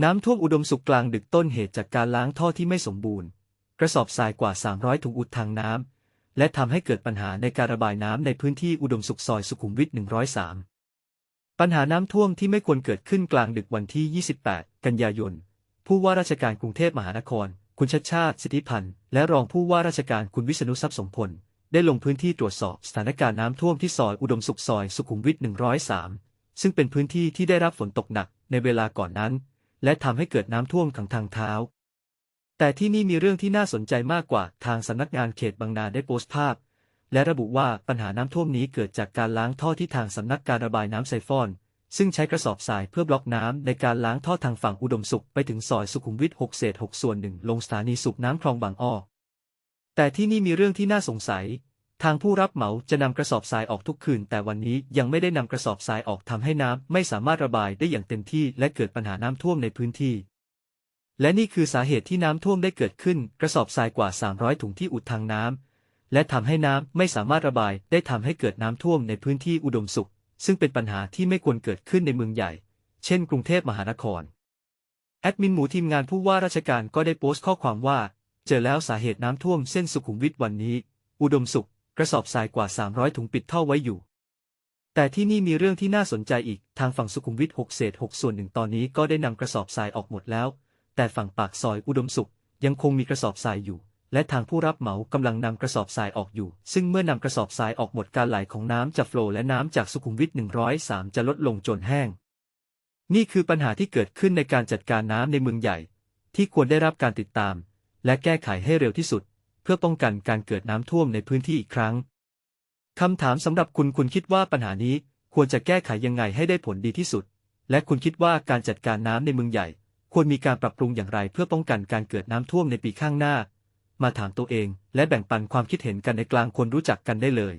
น้ำท่วมอุดมสุขกลางดึกต้นเหตุจากการล้างท่อที่ไม่สมบูรณ์ กระสอบทรายกว่า 300 ถุงอุดทางน้ำ และทำให้เกิดปัญหาในการระบายน้ำในพื้นที่อุดมสุขซอยสุขุมวิท 103 ปัญหาน้ำท่วมที่ไม่ควรเกิดขึ้นกลางดึกวันที่ 28 กันยายน ผู้ว่าราชการกรุงเทพมหานคร คุณชัดชาติ สิทธิพันธ์ และรองผู้ว่าราชการคุณวิษณุทรัพย์สมพล ได้ลงพื้นที่ตรวจสอบสถานการณ์น้ำท่วมที่ซอยอุดมสุขซอยสุขุมวิท 103 ซึ่งเป็นพื้นที่ที่ได้รับฝนตกหนักในเวลาก่อนนั้น และทำให้เกิดน้ำท่วมขังทางเท้า แต่ที่นี่มีเรื่องที่น่าสนใจมากกว่าทางสำนักงานเขตบางนาได้โพสต์ภาพ และระบุว่าปัญหาน้ำท่วมนี้เกิดจากการล้างท่อที่ทางสำนักการระบายน้ำไซฟอน ซึ่งใช้กระสอบทรายเพื่อบล็อกน้ำในการล้างท่อทางฝั่งอุดมสุขไปถึงซอยสุขุมวิท6เศษ6ส่วนหนึ่งลงสถานีสูบน้ำคลองบางอ้อแต่ที่นี่มีเรื่องที่น่าสงสัย ทางผู้รับเหมาจะนำกระสอบทรายออกทุกคืน แต่วันนี้ยังไม่ได้นำกระสอบทรายออกทำให้น้ำไม่สามารถระบายได้อย่างเต็มที่และเกิดปัญหาน้ำท่วมในพื้นที่ และนี่คือสาเหตุที่น้ำท่วมได้เกิดขึ้น กระสอบทรายกว่า 300 ถุงที่อุดทางน้ำและทำให้น้ำไม่สามารถระบายได้ทำให้เกิดน้ำท่วมในพื้นที่อุดมสุข ซึ่งเป็นปัญหาที่ไม่ควรเกิดขึ้นในเมืองใหญ่ เช่น กรุงเทพมหานคร แอดมินหมูทีมงานผู้ว่าราชการก็ได้โพสต์ข้อความว่า เจอแล้วสาเหตุน้ำท่วมเส้นสุขุมวิทวันนี้ อุดมสุข กระสอบทรายกว่า 300 ถุงปิดท่อไว้อยู่ แต่ที่นี่มีเรื่องที่น่าสนใจอีก ทางฝั่งสุขุมวิท6เศษ6ส่วนหนึ่งตอนนี้ก็ได้นำกระสอบทรายออกหมดแล้ว แต่ฝั่งปากซอยอุดมสุข ยังคงมีกระสอบทรายอยู่ และทางผู้รับเหมากำลังนำกระสอบทรายออกอยู่ ซึ่งเมื่อนำกระสอบทรายออกหมดการไหลของน้ำจากโฟลว์และน้ำจากสุขุมวิท103 จะลดลงจนแห้ง นี่คือปัญหาที่เกิดขึ้นในการจัดการน้ำในเมืองใหญ่ ที่ควรได้รับการติดตาม และแก้ไขให้เร็วที่สุด เพื่อป้องกันการเกิดน้ำท่วมในพื้นที่อีกครั้งคำถามสำหรับคุณคุณคิดว่าปัญหานี้ควรจะแก้ไขยังไงให้ได้ผลดีที่สุด และคุณคิดว่าการจัดการน้ำในเมืองใหญ่ ควรมีการปรับปรุงอย่างไรเพื่อป้องกันการเกิดน้ำท่วมในปีข้างหน้า มาถามตัวเองและแบ่งปันความคิดเห็นกันในกลางคนรู้จักกันได้เลย